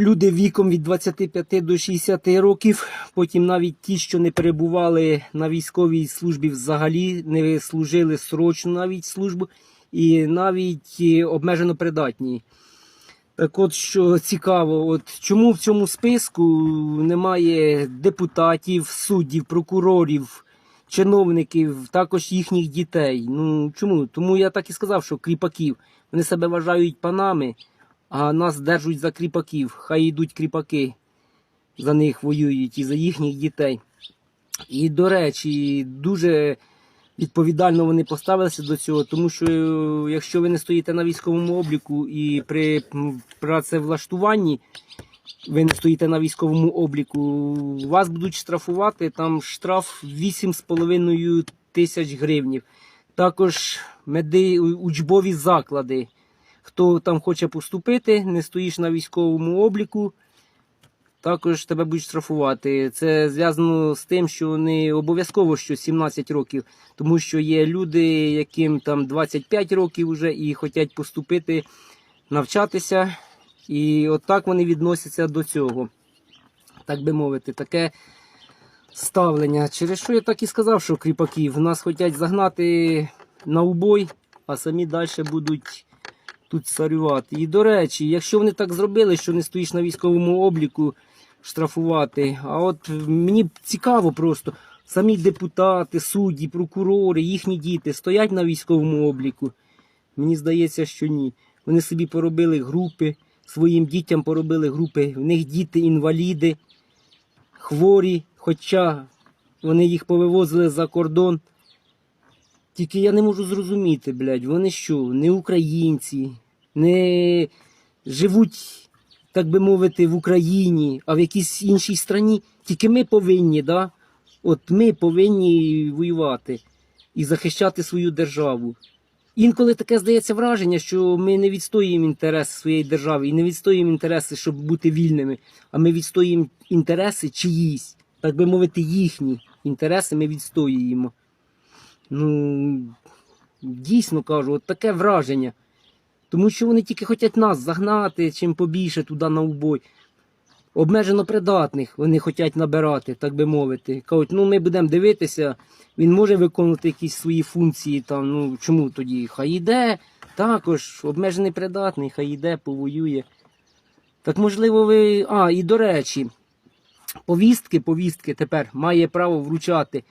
люди віком від 25 до 60 років, потім навіть ті, що не перебували на військовій службі взагалі, не служили срочну навіть службу, і навіть е, обмежено придатні. Так от, що цікаво, от чому в цьому списку немає депутатів, суддів, прокурорів, чиновників, також їхніх дітей. Ну чому? Тому я так і сказав, що кріпаків. Вони себе вважають панами, а нас держать за кріпаків. Хай йдуть кріпаки, за них воюють і за їхніх дітей. І, до речі, дуже відповідально вони поставилися до цього, тому що е, якщо ви не стоїте на військовому обліку і при працевлаштуванні ви не стоїте на військовому обліку, вас будуть штрафувати, там штраф 8,5 тисяч гривнів. Також меди, учбові заклади. Хто там хоче поступити, не стоїш на військовому обліку, також тебе будуть штрафувати. Це зв'язано з тим, що не обов'язково що 17 років, тому що є люди, яким там 25 років вже і хочуть поступити, навчатися. І отак вони відносяться до цього. Так би мовити, таке ставлення. Через що я так і сказав, що кріпаків нас хочуть загнати на убой, а самі далі будуть тут царювати. І до речі, якщо вони так зробили, що не стоїш на військовому обліку штрафувати, а от мені цікаво просто. Самі депутати, судді, прокурори, їхні діти стоять на військовому обліку. Мені здається, що ні. Вони собі поробили групи, своїм дітям поробили групи. В них діти інваліди, хворі, хоча вони їх повивозили за кордон. Тільки я не можу зрозуміти, блядь, вони що, не українці, не живуть, так би мовити, в Україні, а в якійсь іншій страні. Тільки ми повинні, да? От ми повинні воювати і захищати свою державу. Інколи таке здається враження, що ми не відстоюємо інтереси своєї держави і не відстоюємо інтереси, щоб бути вільними, а ми відстоюємо інтереси чиїсь, так би мовити, їхні інтереси ми відстоюємо. Ну, дійсно кажу, от таке враження. Тому що вони тільки хочуть нас загнати чим побільше туди на убой. Обмежено придатних вони хочуть набирати, так би мовити. Кажуть, ну ми будемо дивитися, він може виконувати якісь свої функції. Там, ну чому тоді? Хай йде, також обмежений придатний, хай йде, повоює. Так можливо, ви. А, і до речі, повістки, повістки тепер має право вручати.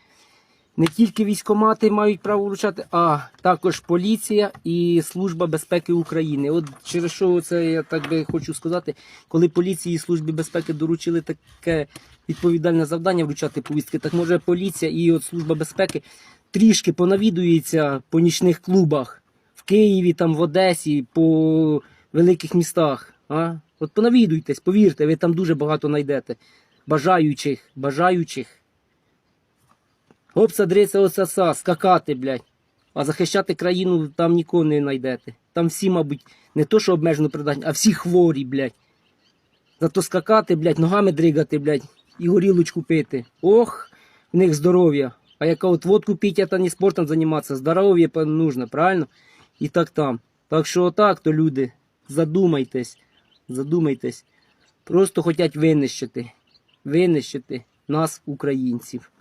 Не тільки військомати мають право вручати, а також поліція і Служба безпеки України. От через що це я так би хочу сказати, коли поліції і Службі безпеки доручили таке відповідальне завдання вручати повістки, так може поліція і от Служба безпеки трішки понавідується по нічних клубах в Києві, там в Одесі, по великих містах. А? От понавідуйтесь, повірте, ви там дуже багато знайдете. Бажаючих, бажаючих. Опса, дриться, осаса, скакати, блядь. А захищати країну там нікого не знайдете. Там всі, мабуть, не то, що обмежено придатні, а всі хворі, блядь. Зато скакати, блядь, ногами дригати, блядь, і горілочку пити. Ох, в них здоров'я. А яка от водку пить, это не спортом займатися, здоров'я по- нужно, правильно? І так там. Так що отак, то люди, задумайтесь, задумайтесь. Просто хочуть винищити, винищити нас, українців.